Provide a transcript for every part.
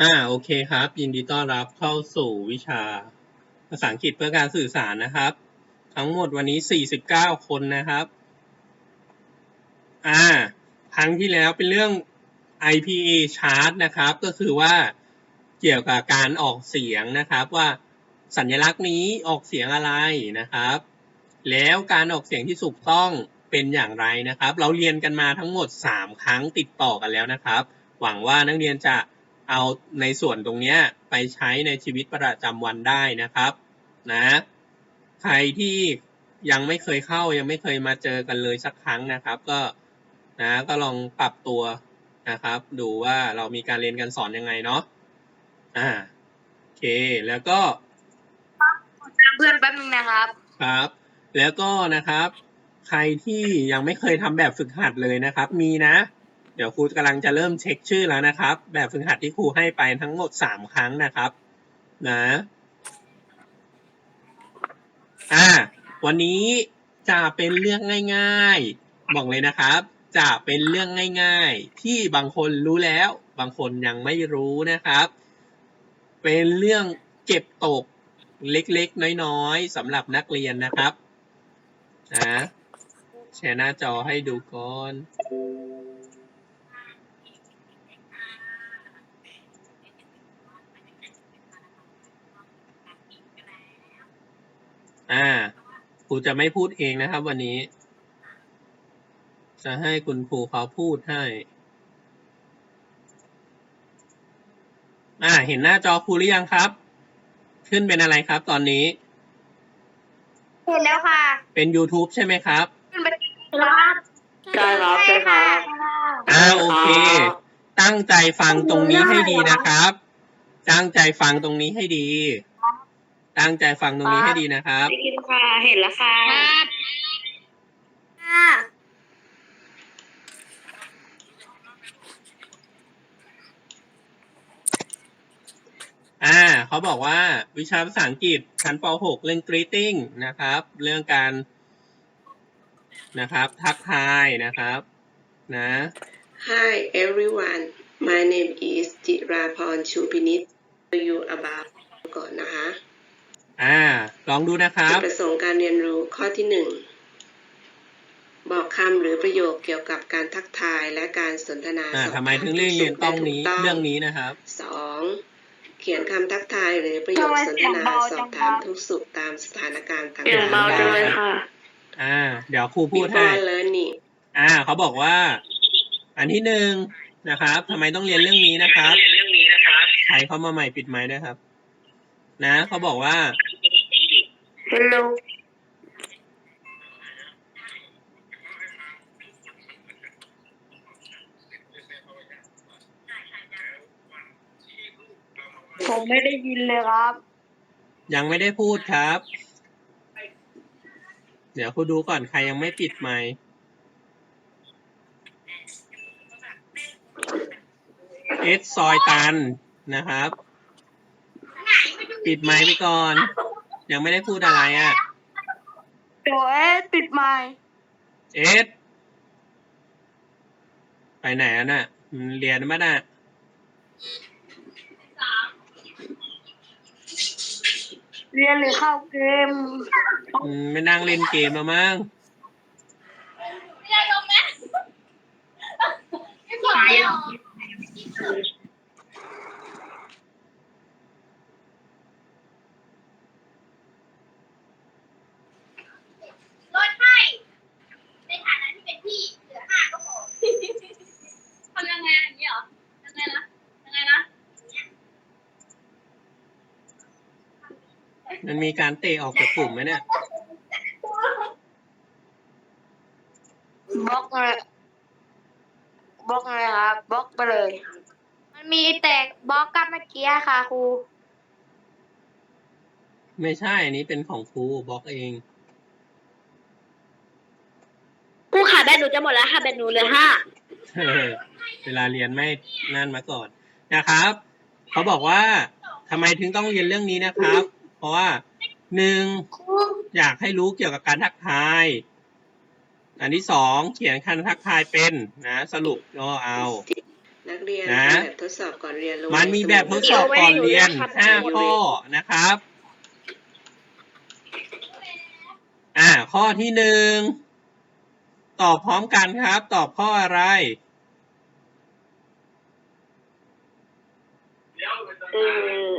อ่าโอเคครับ ยินดีต้อนรับเข้าสู่วิชา ภาษาอังกฤษเพื่อการสื่อสารนะครับ ทั้งหมดวันนี้ 49 คนนะครับ อ่าครั้งที่แล้วเป็นเรื่อง IPA chart นะครับ ก็คือว่าเกี่ยวกับการออกเสียงนะครับว่าสัญลักษณ์นี้ออกเสียงอะไรนะครับ แล้วการออกเสียงที่ถูกต้องเป็นอย่างไรนะครับ เราเรียนกันมาทั้งหมด 3 ครั้งติดต่อกันแล้วนะครับ หวังว่านักเรียนจะ เอาในส่วนตรงเนี้ยไปใช้ในชีวิตประจำวันได้นะครับนะใครที่ยังไม่เคยเข้ายังไม่เคยมาเจอกันเลยสักครั้งนะครับ ก็นะก็ลองปรับตัวนะครับ ดูว่าเรามีการเรียนการสอนยังไงเนาะอ่าโอเคแล้วก็เพื่อนแป๊บนึงนะครับครับ แล้วก็นะครับ ใครที่ยังไม่เคยทำแบบฝึกหัดเลยนะครับ มีนะ เดี๋ยวครูกำลังจะเริ่มเช็คชื่อแล้วนะครับ แบบฝึกหัดที่ครูให้ไปทั้งหมดสามครั้งนะครับ นะอ่าวันนี้จะเป็นเรื่องง่ายๆ บอกเลยนะครับ จะเป็นเรื่องง่ายๆ ที่บางคนรู้แล้ว บางคนยังไม่รู้นะครับ เป็นเรื่องเก็บตกเล็กๆ น้อยๆสำหรับนักเรียนนะครับนะแชร์หน้าจอให้ดูก่อน อ่าครูจะไม่พูดเองนะครับ วันนี้ จะให้คุณครูเขาพูดให้ อ่า เห็นหน้าจอครูหรือยังครับ ขึ้นเป็นอะไรครับตอนนี้ เห็นแล้วค่ะ เป็น YouTube ใช่ไหมครับ ขึ้นไปครับใช่ครับใช่ครับอ่าโอเค ตั้งใจฟังตรงนี้ให้ดีนะครับ ตั้งใจฟังตรงนี้ให้ดี ตั้งใจฟังตรงนี้ให้ดีนะครับ ได้ยินค่ะเห็นแล้วค่ะค่ะอ่าเขาบอกว่าวิชาภาษาอังกฤษชั้นป .6 เรื่อง greeting นะครับ เรื่องการนะครับ ทักทายนะครับ นะ Hi everyone my name is จิราพรชูพินิจ you about ก่อนนะคะ อ่า ลองดูนะครับจุดประสงค์การเรียนรู้ข้อที่หนึ่งบอกคำหรือประโยคเกี่ยวกับการทักทายและการสนทนาอ่าสอบทำไมถามถึงเรียนเรียนต้องนี้ถูกและถูกเรื่องนี้นะครับสองเขียนคำทักทายหรือประโยคสนทนาสอบถามทุกสุขตามสถานการณ์ต่างเสียงเบาจังเลยค่ะอ่า เดี๋ยวครูพูดให้ Before learning อ่า เขาบอกว่า อันที่หนึ่งนะครับทำไมต้องเรียนเรื่องนี้นะครับใครเข้ามาใหม่ปิดไมค์ด้วยครับ นะ เขาบอกว่า Hello ผมไม่ได้ยินเลยครับ ยังไม่ได้พูดครับ เดี๋ยวครูดูก่อนใครยังไม่ปิดไมค์เอสซอยตันนะครับ ปิดไมค์ไปก่อน ยังไม่ได้พูดอะไรอะ เดี๋ยวเอ๊ะปิดไมค์เอสไปไหนอะน่ะอืมเรียนมาน่ะเรียนหรือเข้าเกมอืมไม่นั่งเล่นเกมมามั้งลดให้ในฐานะที่เป็นพี่เหลือห้าก็พอ ทำยังไงอย่างนี้เหรอ ยังไงนะ ยังไงนะ มันมีการเตะออกจากกลุ่มไหมเนี่ยบล็อกเลยบล็อกเลยครับบล็อกไปเลย มันมีแต่บล็อกกันเมื่อกี้ค่ะครูไม่ใช่อันนี้เป็นของครูบล็อกเองครูขาแบนหนูจะหมดแล้วค่ะแบนหนูเหลือห้าเออเวลาเรียนไม่นั่นมาก่อนนะครับ เขาบอกว่าทำไมถึงต้องเรียนเรื่องนี้นะครับเพ ราะว่าหนึ่งอยากให้รู้เกี่ยวกับการทักทาย อันที่สองเขียนคำทักทายเป็นนะสรุปก็เอา นักเรียนนะทำแบบทดสอบก่อนเรียนลงมันมีแบบทดสอบก่อนเรียนห้าข้อนะครับ อ่า ข้อที่หนึ่งตอบพร้อมกันครับ ตอบข้ออะไรเออ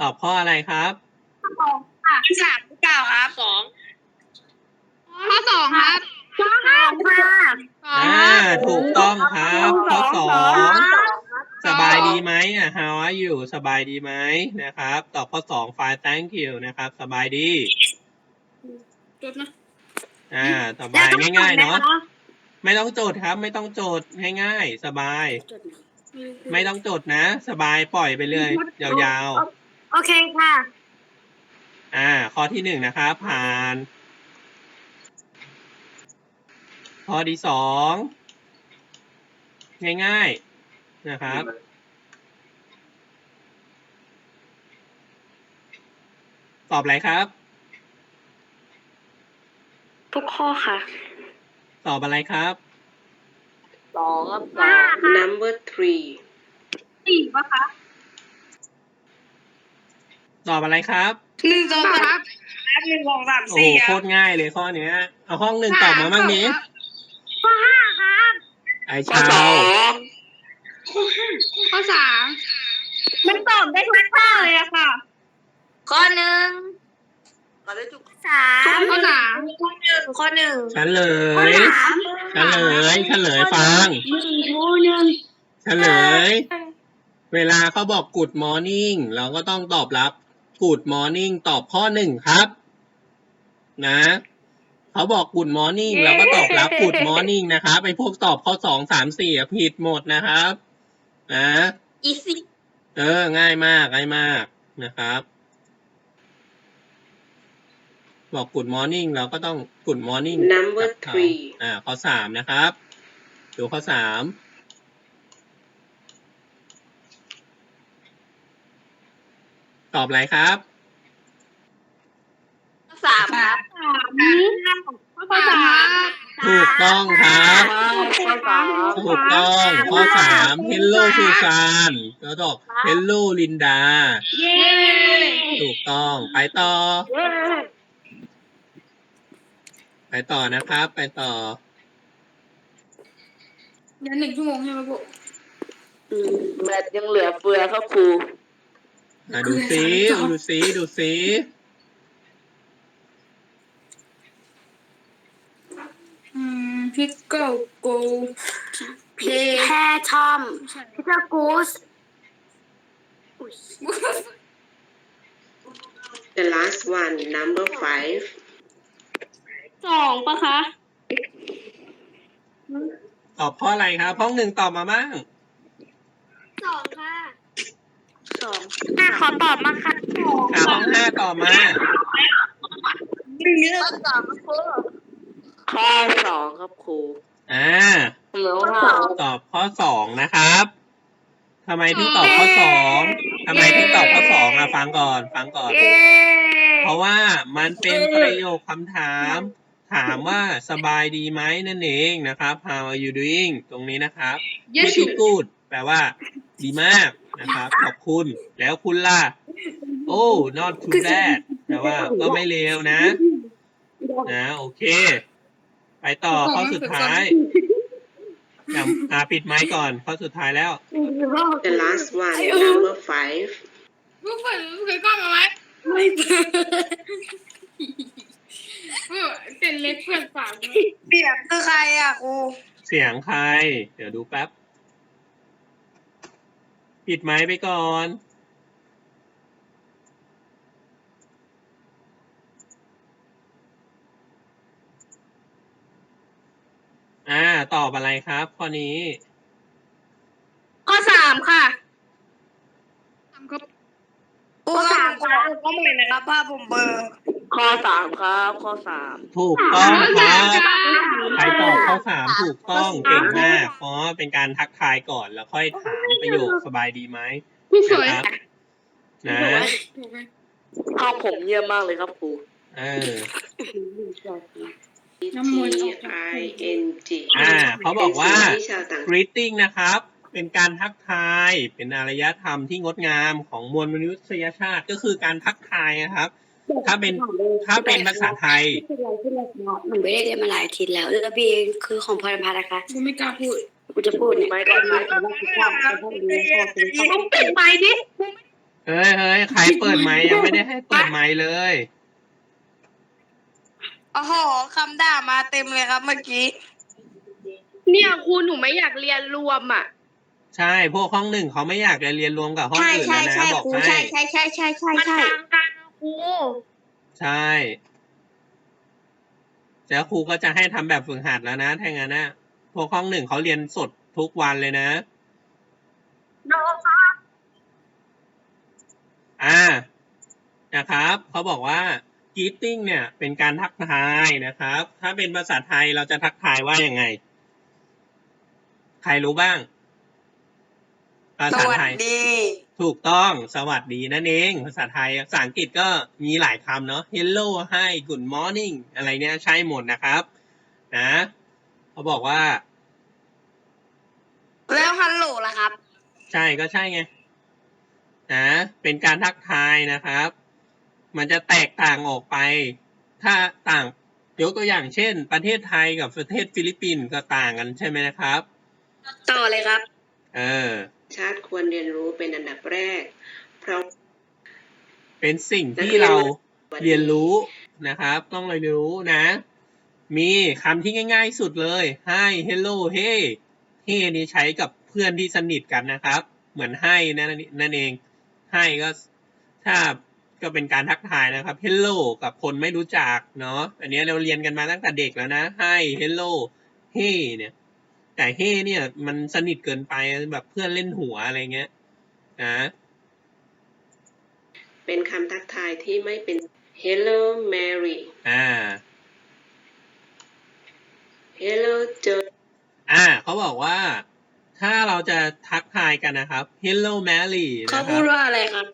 ตอบข้ออะไรครับที่สามที่เก้าครับสองข้อสองครับสองค่ะอ่าถูกต้องครับข้อสองสบายดีไหมอะ how are you สบายดีไหมนะครับ ตอบข้อสอง fine thank you นะครับ สบายดีจดนะอ่าต่อไปง่ายๆเนาะไม่ต้องโจทย์ครับ ไม่ต้องโจทย์ง่ายๆสบาย ไม่ต้องโจทย์นะ สบายปล่อยไปเลยยาว โอเคค่ะๆอ่า ข้อที่หนึ่งนะครับผ่าน ข้อที่สองง่ายๆนะครับ ตอบอะไรครับ ทุกข้อค่ะ ตอบอะไรครับ สองครับสห้าอง number three สี่ปะคะ ตอบอะไรครับหนึ่งสองคสารัมบหนึ่งสองสามโอ้โหสี่โคตรง่ายเลยข้อเนี้ย เอาห้องหนึ่งตอบมาบ้างนี้ข้อห้าครับไอชาวข้อสามมันตอบได้ทุกข้อเลยอะค่ะ ข้อหนึ่งตอบได้ทุกสามข้อสามข้อหนึ่งข้อหนึ่งเฉลข้อยสามเฉลยเฉลยฟังหนึ่งข้อหนึ่งเฉลยเวลาเขาบอก good morning เราก็ต้องตอบรับ good morning ตอบข้อหนึ่งครับ นะเขาบอก good morning เราก็ตอบรับ good morning นะครับไอพวกตอบข้อสองสามสี่อะผิดหมดนะครับนะอีซี่เออ ง่ายมาก ง่ายมากนะครับ บอก good morning เราก็ต้อง good morning number กับเขา three อ่าข้อสามนะครับ ดูข้อสาม ตอบอะไรครับสามครับข้อสามถูกต้องครับข้อสามถูกต้องข้อสาม hello ซูซานก็ตอบ hello ลินดาเย้ถูกต้องไปต่อ ไปต่อนะครับ ไปต่อเดี๋ยวหนึ่งชั่วโมงใช่ไหมปุ๊แบตยังเหลือเฟือครับครู อะดูซิดูซิดูซิอืมพิกเกิลโกเพแพรทอมพิเตอร์กูส the last one number five สองปะคะ ตอบข้ออะไรครับห้องหนึ่งตอบมาบ้าง สองค่ะ สองอะขอตอบมาค่ะอะห้องห้าตอบมาข้อสองครับครูข้อสองครับครูอ่าเหลือค่ะตอบข้อสองนะครับทำไมถึงตอบข้อสองทำไมถึงตอบข้อสองอะฟังก่อนฟังก่อนเย้เพราะว่ามันเป็นประโยคคำถาม ถามว่าสบายดีไหมนั่นเองนะครับ how are you doing ตรงนี้นะครับ pretty good แปลว่า ดีมากนะครับ ขอบคุณ แล้วคุณล่ะ โอ้ not too bad แปลว่าก็ไม่เลวนะ นะ โอเค ไปต่อข้อสุดท้ายอะอ่าปิดไมค์ก่อนข้อสุดท้ายแล้ว the last one number five ลูกเปิดเคยกล้องมาไหมไม่เปิดเออเป็นเล็กเปิดปากเลยเสียงคือใครอะครูเสียงใคร เดี๋ยวดูแป๊บ ปิดไม้ไปก่อน อ่า ตอบอะไรครับข้อนี้ ข้อสามค่ะ ข้อสามครับข้อหนึ่งนะครับภาพผมเบอร์ข้อสามครับข้อสามถูกต้องครับใครตอบข้อสามถูกต้องเก่งมากเพราะเป็นการทักทายก่อนแล้วค่อยถามประโยคสบายดีไหมผู้สวยนะครับนะข้อผมเยี่ยมมากเลยครับครูเออ T I N G อ่าเขาบอกว่าเป็นสิ่งที่ชาวต่าง greeting นะครับ เป็นการทักทาย เป็นอารยธรรมที่งดงามของมวลมนุษยชาติก็คือการทักทายนะครับ ถ้าเป็นถ้าเป็นภาษาไทยหนูไม่ได้เรียนมาหลายอาทิตย์แล้วแล้วบีคือของพรพัฒน์นะคะกูไม่กล้าพูดกูจะพูดเนี่ยไม่ได้ไม่ได้ไม่ได้ไม่ได้ต้องเปิดไมค์ดิเฮ้ยเฮ้ยใครเปิดไมค์ยังไม่ได้ให้เปิดไมค์เลยโอ้โหคำด่ามาเต็มเลยครับเมื่อกี้ เนี่ยครูหนูไม่อยากเรียนรวมอะ ใช่พวกห้องหนึ่งเขาไม่อยากจะเรียนรวมกับห้องใช่อื่นใช่แล้วนะใช่บอกครูให้ใช่ใช่ใช่ใช่ใช่มันใช่ต่างกันนะครูใช่แล้วครูก็จะให้ทำแบบฝึกหัดแล้วนะถ้างั้นนะพวกห้องหนึ่งเขาเรียนสดทุกวันเลยนะ โนค่ะอ่า นะครับ เขาบอกว่า greeting เนี่ย เป็นการทักทายนะครับ ถ้าเป็นภาษาไทยเราจะทักทายว่ายังไง ใครรู้บ้าง ภาสษาวัสไทย ดี ถูกต้อง สวัสดีนั่นเอง ภาษาไทย ภาษาอังกฤษก็มีหลายคำเนาะ hello hi good morning อะไรเนี่ยใช่หมดนะครับ นะ เขาบอกว่า แล้วฮัลโหลล่ะครับ ใช่ก็ใช่ไงนะเป็นการทักทายนะครับ มันจะแตกต่างออกไป ถ้าต่างยกตัวอย่างเช่น ประเทศไทยกับประเทศฟิลิปปินส์ก็ต่างกันใช่ไหมนะครับ ต่อเลยครับ เออ ชาติควรเรียนรู้เป็นอันดับแรก เพราะ เป็นสิ่งที่เราเรียนรู้นะครับ ต้องเรียนรู้นะ มีคำที่ง่าย ๆ สุดเลย hi hello hey hey นี่ใช้กับเพื่อนที่สนิทกันนะครับ เหมือน hi นั่นนั่นเอง hi ก็ถ้าก็เป็นการทักทายนะครับ hello กับคนไม่รู้จักเนาะ อันนี้เราเรียนกันมาตั้งแต่เด็กแล้วนะ hi hello hey เนี่ย แต่ hey เนี่ย มันสนิทเกินไปแบบเพื่อนเล่นหัวอะไรเงี้ยนะเป็นคำทักทายที่ไม่เป็น Hello Mary อ่า Hello Joe อ่า เขาบอกว่า ถ้าเราจะทักทายกันนะครับ Hello Mary เขานะคพูรัดบว่าอะไรครับ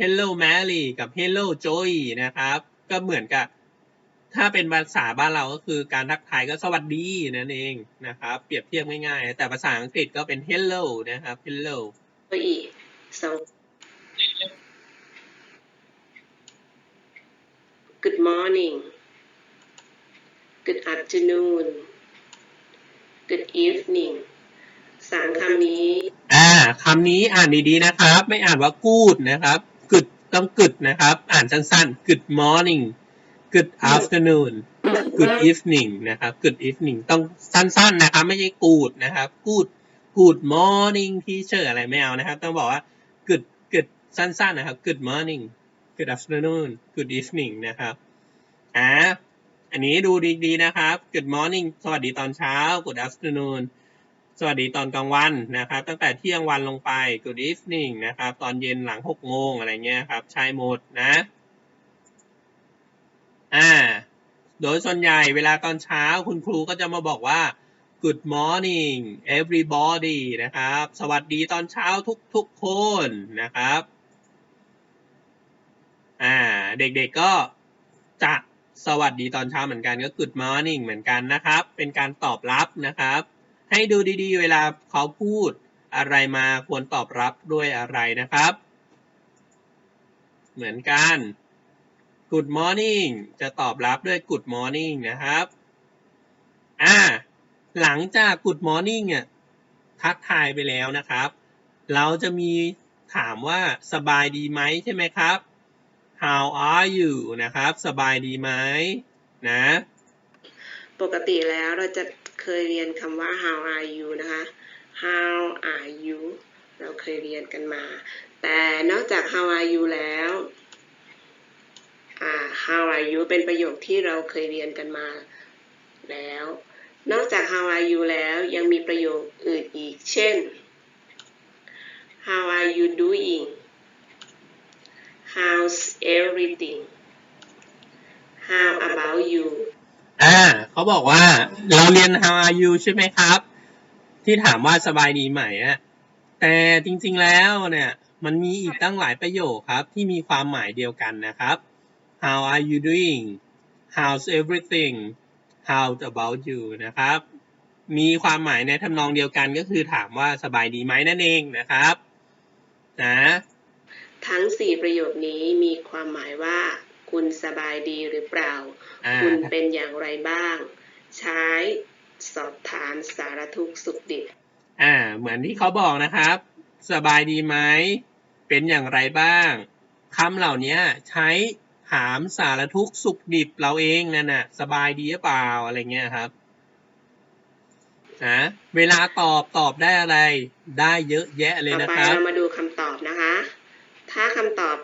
Hello Mary กับ Hello Joy นะครับ ก็เหมือนกับ ถ้าเป็นภาษาบ้านเราก็คือการทักทายก็สวัสดีนั่นเองนะครับ เปรียบเทียบง่ายๆ แต่ภาษาอังกฤษก็เป็น Hello นะครับ Hello อีกสอง Good morning Good afternoon Good evening สามคำนี้ อ่าคำนี้อ่านดีๆนะครับ ไม่อ่านว่า good นะครับ good ต้อง good นะครับ อ่านสั้นๆ good morning good afternoon good evening นะครับ good evening ต้องสั้นๆนะครับ ไม่ใช่ good นะครับ good good morning teacher อะไรไม่เอานะครับ ต้องบอกว่า good good สั้นๆนะครับ good morning good afternoon good evening นะครับอ่าอันนี้ดูดีๆนะครับ good morning สวัสดีตอนเช้า good afternoon สวัสดีตอนกลางวันนะครับ ตั้งแต่เที่ยงวันลงไป good evening นะครับ ตอนเย็นหลังหกโมงอะไรเงี้ยครับ ใช้หมดนะ อ่า โดยส่วนใหญ่เวลาตอนเช้าคุณครูก็จะมาบอกว่า good morning everybody นะครับ สวัสดีตอนเช้าทุกๆคนนะครับอ่าเด็กๆก็จะสวัสดีตอนเช้าเหมือนกันก็ good morning เหมือนกันนะครับ เป็นการตอบรับนะครับ ให้ดูดีๆ เวลาเขาพูดอะไรมาควรตอบรับด้วยอะไรนะครับ เหมือนกัน Good morning จะตอบรับด้วย Good morning นะครับ อ่า หลังจาก Good morning เนี่ยทักทายไปแล้วนะครับ เราจะมีถามว่าสบายดีไหมใช่ไหมครับ How are you นะครับ สบายดีไหมนะ ปกติแล้วเราจะเคยเรียนคำว่า how are you นะคะ how are you เราเคยเรียนกันมา แต่นอกจาก how are you แล้ว how are you เป็นประโยคที่เราเคยเรียนกันมาแล้ว นอกจาก how are you แล้วยังมีประโยคอื่นอีก เช่น how are you doing how's everything how about you อ่าเขาบอกว่าเราเรียน how are you ใช่ไหมครับ ที่ถามว่าสบายดีไหมอะแต่จริงๆแล้วเนี่ยมันมีอีกตั้งหลายประโยคครับที่มีความหมายเดียวกันนะครับ how are you doing how's everything how about you นะครับ มีความหมายในทำนองเดียวกันก็คือถามว่าสบายดีไหมนั่นเองนะครับนะทั้งสี่ประโยคนี้มีความหมายว่า คุณสบายดีหรือเปล่าอ่าคุณเป็นอย่างไรบ้าง ใช้สอบถามสารทุกข์สุขดิบอ่า เหมือนที่เขาบอกนะครับ สบายดีไหม เป็นอย่างไรบ้างคำเหล่านี้ใช้ ถามสารทุกข์สุขดิบเราเองนั่นน่ะ สบายดีหรือเปล่าอะไรเงี้ยครับนะเวลาตอบตอบได้อะไร ได้เยอะแยะเลยต่อนะไปครับเรามาดูคำตอบนะคะ ถ้าคำตอบ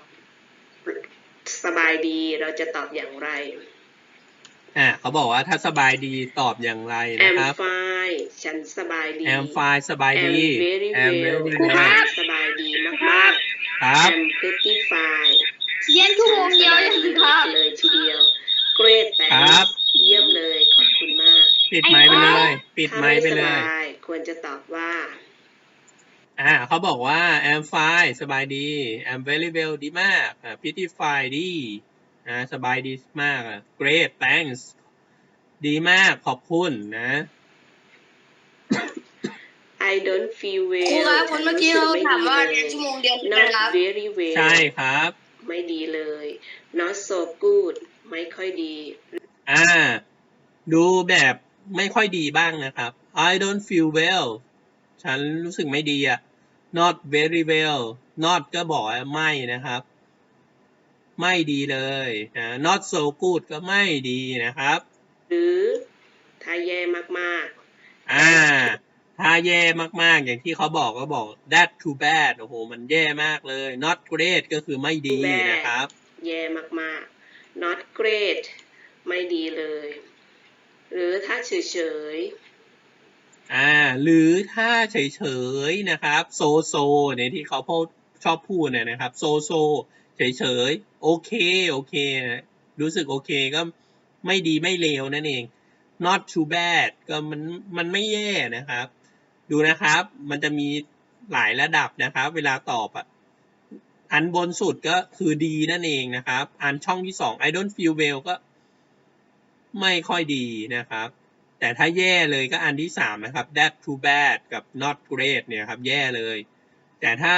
สบายดีเราจะตอบอย่างไรอ่าเขาบอกว่าถ้าสบายดีตอบอย่างไรนะ am ครับ fine ฉันสบายดี am fine สบายดี am very am well very ฉั well นสบายดีมากครับๆ am pretty fine เรียนชั่วโมงเดียวฉันสยังบายคดีรับ เลยทีเดียว great ครับ thanks เยี่ยมเลยขอบคุณมากปิดไมค์ไปเลย ปิดถ้าไมไม่ค์ไปสเลยบายควรจะตอบว่า อ่าเขาบอกว่า am fine สบายดี am very well ดีมากอ่า pretty fine ดีนะสบายดีมากอะ great thanks ดีมากขอบคุณนะ I don't feel ครู well ครับคนเมื่อกี้เราถามว่าฉัเรียนนชั่วรู้โมงเดียวสึกใช่ไม่ไหมดีครับ not very well ใช่ครับ ไม่ดีเลย not so good ไม่ค่อยดี อ่า ดูแบบไม่ค่อยดีบ้างนะครับ I don't feel well ฉันรู้สึกไม่ดีอะ not very well not ก็บอกว่าไม่นะครับ ไม่ดีเลยนะ not so good ก็ไม่ดีนะครับ หรือถ้าแย่มากอ่า ถ้าแย่มากๆ อย่างที่เขาบอกก็บอก that too bad โอ้โห มันแย่มากเลย not great ก็คือไม่ดีนะครับๆแย่มากๆ not great ไม่ดีเลย หรือถ้าเฉยอ่า หรือถ้าเฉยๆ นะครับ โซโซเนี่ยที่เขาพูดชอบพูดเนี่ยนะครับ โซโซเฉยๆ โอเค โอเคนะรู้สึกโอเคก็ไม่ดีไม่เลวนั่นเอง not too bad ก็มันมันไม่แย่นะครับ ดูนะครับ มันจะมีหลายระดับนะครับ เวลาตอบอะอันบนสุดก็คือดีนั่นเองนะครับ อันช่องที่สอง I don't feel well ก็ไม่ค่อยดีนะครับ แต่ถ้าแย่เลยก็อันที่สามนะครับ that too bad กับ not great เนี่ยครับ แย่เลย แต่ถ้า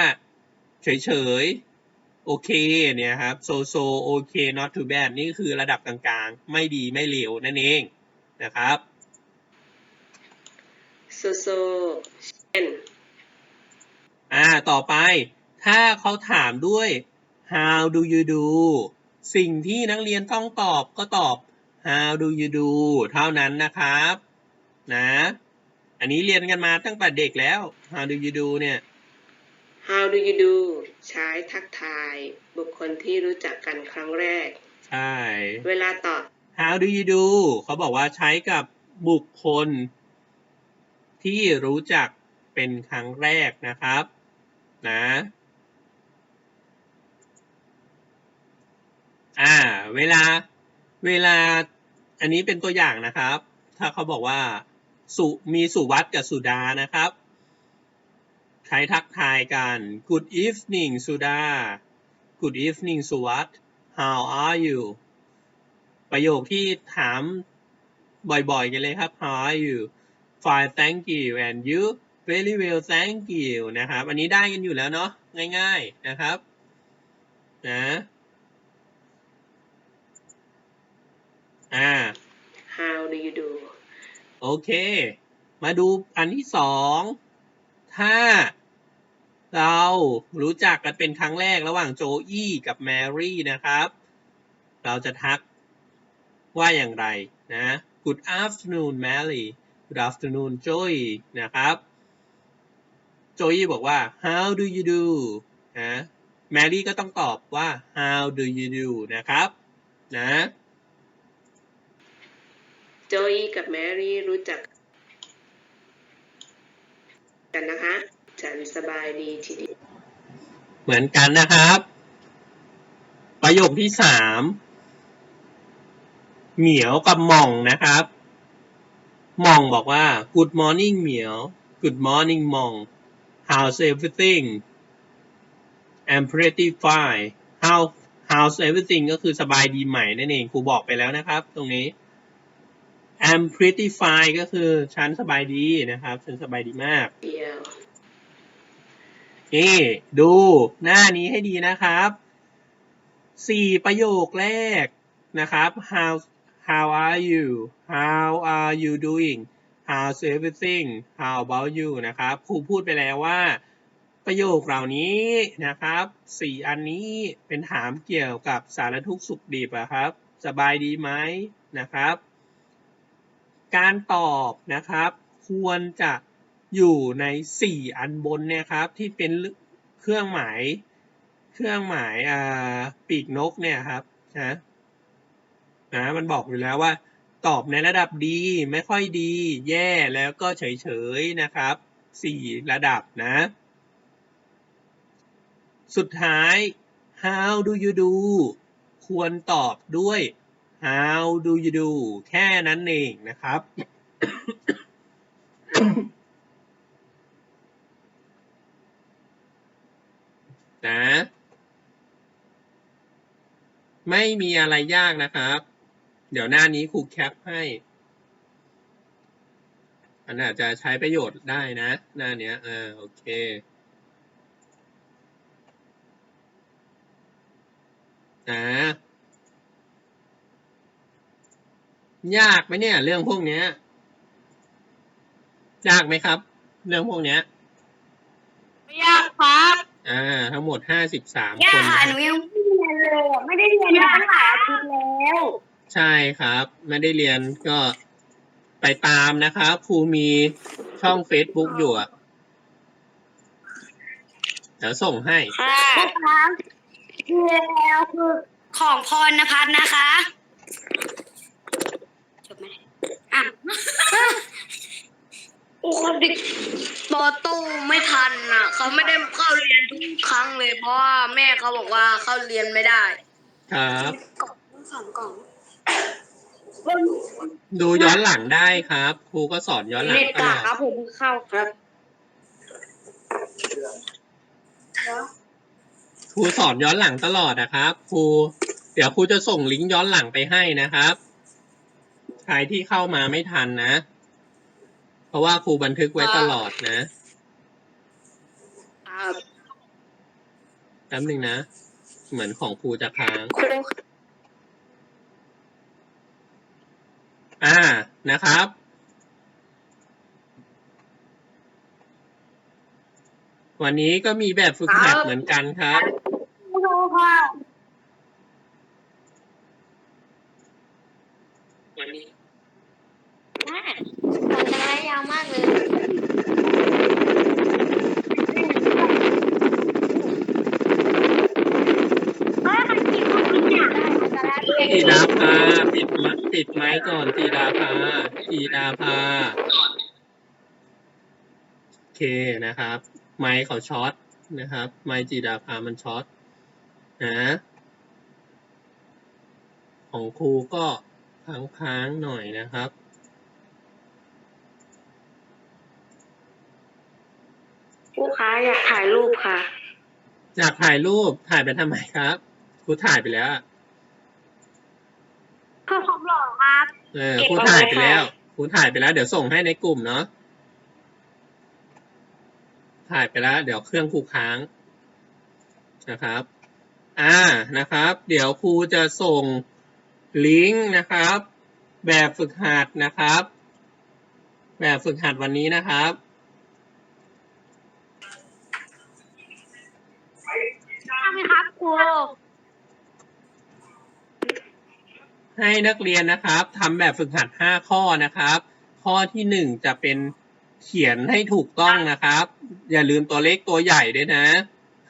เฉยๆ โอเคเนี่ยครับ so so โอเค not too bad นี่คือระดับกลางๆ ไม่ดีไม่เลวนั่นเองนะครับ ๆ so so เช่นอ่า ต่อไป ถ้าเขาถามด้วย how do you do สิ่งที่นักเรียนต้องตอบก็ตอบ how do you do เท่านั้นนะครับ นะ อันนี้เรียนกันมาตั้งแต่เด็กแล้ว how do you do เนี่ย how do you do ใช้ทักทายบุคคลที่รู้จักกันครั้งแรก ใช่ เวลาตอบ how do you do เขาบอกว่าใช้กับบุคคล ที่รู้จักเป็นครั้งแรกนะครับนะอ่าเวลาเวลาอันนี้เป็นตัวอย่างนะครับ ถ้าเขาบอกว่าสุมีสุวัตกับสุดานะครับ ใช้ทักทายกัน Good evening สุดา Good evening สุวัต How are you ประโยคที่ถามบ่อยๆกันเลยครับ How are you Fine thank you and you Very well thank you นะครับ อันนี้ได้กันอยู่แล้วเนาะง่าย ๆนะครับนะอ่า how do you do โอเค มาดูอันที่สองถ้าเรารู้จักกันเป็นครั้งแรกระหว่างโจอี้กับแมรี่นะครับ เราจะทักว่าอย่างไรนะ Good afternoon Mary Good afternoon Joey นะครับโจอี้บอกว่า How do you do นะแมรี่ก็ต้องตอบว่า How do you do นะครับ นะโจอี้กับแมรี่รู้จักกันนะคะ ฉันสบายดีทีเดียวเหมือนกันนะครับ ประโยคที่สามเหมียวกับหม่องนะครับ หม่องบอกว่า Good morning เหมียว Good morning หม่อง How's everything I'm pretty fine How How's everything ก็คือสบายดีไหมนั่นเองครูบอกไปแล้วนะครับ ตรงนี้ I'm pretty fine ก็คือฉันสบายดีนะครับฉันสบายดีมากเดียวนี่ดูหน้านี้ให้ดีนะครับสี่ประโยคแรกนะครับ how how are you how are you doing how's everything how about you นะครับครูพูดไปแล้วว่า ประโยคเหล่านี้นะครับสี่อันนี้เป็นถามเกี่ยวกับสารทุกข์สุขดิบอะครับ สบายดีไหมนะครับ การตอบนะครับ ควรจะอยู่ในสี่อันบนเนี่ยครับ ที่เป็นเครื่องหมาย เครื่องหมายปีกนกเนี่ยครับนะ นะมันบอกอยู่แล้วว่า ตอบในระดับดีไม่ค่อยดี แย่แล้วก็เฉยๆนะครับสี่ระดับนะ สุดท้าย how do you do ควรตอบด้วย how do you do แค่นั้นเองนะครับ นะ ไม่มีอะไรยากนะครับ เดี๋ยวหน้านี้ครูแคปให้ อันอาจจะใช้ประโยชน์ได้นะ หน้าเนี้ยอ่าโอเคนะยากไหมเนี่ย เรื่องพวกเนี้ย ยากไหมครับ เรื่องพวกเนี้ยไม่ยากครับอ่า ทั้งหมดห้าสิบสามยาคกนค่ะนะหนูยังไม่ได้เรียนเลยอะไม่ได้เรียนมาตั้งหลายอาทิตย์แล้ว ใช่ครับ ไม่ได้เรียนก็ไปตามนะครับครูมีช่อง Facebook อยู่อะเดี๋ยวส่งให้ ค่ะครับคือแล้วคือของพรณพัฒน์นะคะจบไหมอะโอ้คนเด็กปอตู้ไม่ทันอะ เขาไม่ได้เข้าเรียนทุกครั้งเลย เพราะว่าแม่เขาบอกว่าเข้าเรียนไม่ได้ครับ กล่องสองกล่อง ดูย้อนหลังได้ครับ ครูก็สอนย้อนหลังเน็ตตกาลอดครับผมเพิ่งเข้าครับครูสอนย้อนหลังตลอดนะครับ ครู เดี๋ยวครูจะส่งลิงก์ย้อนหลังไปให้นะครับ ใครที่เข้ามาไม่ทันนะ เพราะว่าครูบันทึกไว้ตลอดนะอ่าแป๊บหนึ่งนะ เหมือนของครูจะค้าง ครู อ่านะครับ วันนี้ก็มีแบบฝึกหัดเหมือนกันครับครูค่ะวันนี้แม่มันจะได้ยาวมากเลยเอ้ยมันกินทุกอย่างจะ ได้จีดาภาปิดมปิดไม้ก่อนจีดาภาจีดาภาโอเคนะครับ ไม้เขาช็อตนะครับ ไม้จีดาภามันช็อตนะของครูก็ค้างๆหน่อยนะครับลูกค้าอยากถ่ายรูปค่ะ อยากถ่ายรูปถ่ายไปทำไมครับครูถ่ายไปแล้ว อะเพื่อผมหล่อครับเออเก็บครูเอาไว้ถ่ายไปแล้วค่ะครูถ่ายไปแล้ว เดี๋ยวส่งให้ในกลุ่มเนาะถ่ายไปแล้ว เดี๋ยวเครื่องครูค้างนะครับ อ่านะครับ เดี๋ยวครูจะส่งลิงก์นะครับ แบบฝึกหัดนะครับ แบบฝึกหัดวันนี้นะครับใช่ไหมครับครู ให้นักเรียนนะครับทำแบบฝึกหัด 5 ข้อนะครับ ข้อที่ 1 จะเป็นเขียนให้ถูกต้องนะครับ อย่าลืมตัวเลขตัวใหญ่ด้วยนะ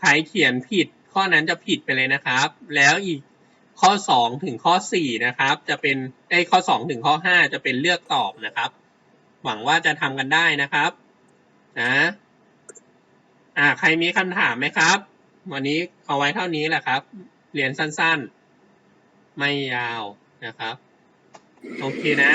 ใครเขียนผิดข้อนั้นจะผิดไปเลยนะครับ แล้วอีกข้อ 2 ถึงข้อ 4 นะครับ จะเป็นไอ้ข้อ 2 ถึงข้อ 5 จะเป็นเลือกตอบนะครับ หวังว่าจะทำกันได้นะครับนะอ่าใครมีคำถามไหมครับ วันนี้เอาไว้เท่านี้แหละครับ เรียนสั้นๆ ไม่ยาว นะครับ โอเคนะ